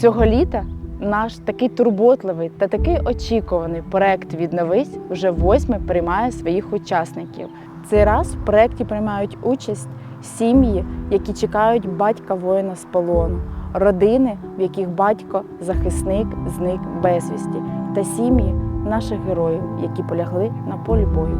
Цього літа наш такий турботливий та такий очікуваний проект Відновись вже восьме приймає своїх учасників. Цей раз в проєкті приймають участь сім'ї, які чекають батька воїна з полону, родини, в яких батько захисник зник безвісті, та сім'ї наших героїв, які полягли на полі бою.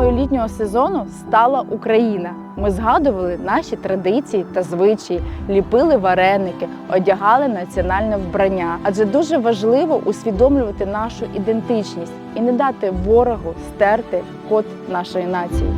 Темою літнього сезону стала Україна. Ми згадували наші традиції та звичаї, ліпили вареники, одягали національне вбрання. Адже дуже важливо усвідомлювати нашу ідентичність і не дати ворогу стерти код нашої нації.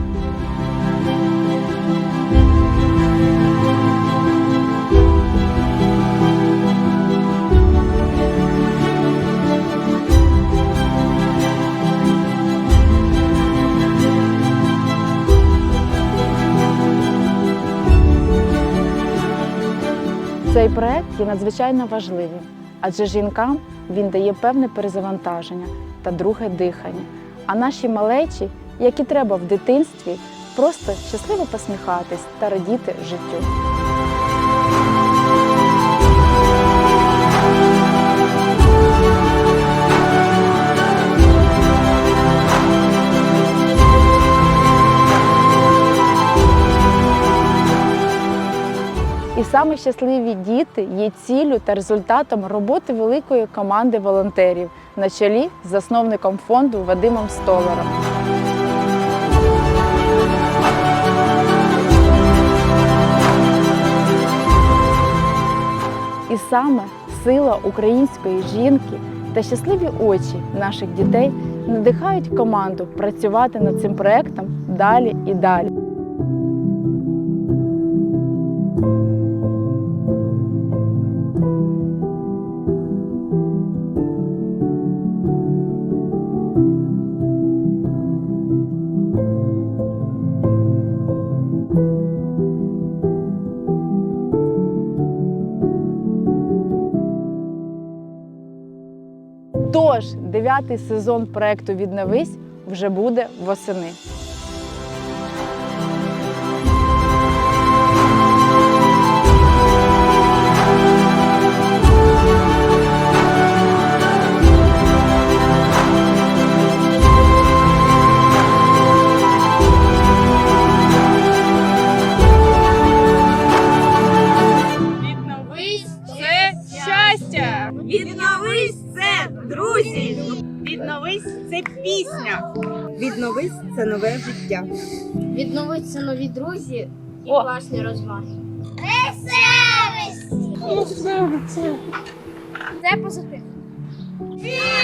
Цей проект є надзвичайно важливим, адже жінкам він дає певне перезавантаження та друге дихання. А наші малечі, які треба в дитинстві, просто щасливо посміхатись та радіти життю. Саме щасливі діти є ціллю та результатом роботи великої команди волонтерів на чолі з засновником фонду Вадимом Столаром. І саме сила української жінки та щасливі очі наших дітей надихають команду працювати над цим проектом далі і далі. Тож дев'ятий сезон проекту Відновись вже буде восени. Друзі! Відновись це пісня! Відновись це нове життя. Відновиться нові друзі і О! класні розваги. Це позитив. Відновись!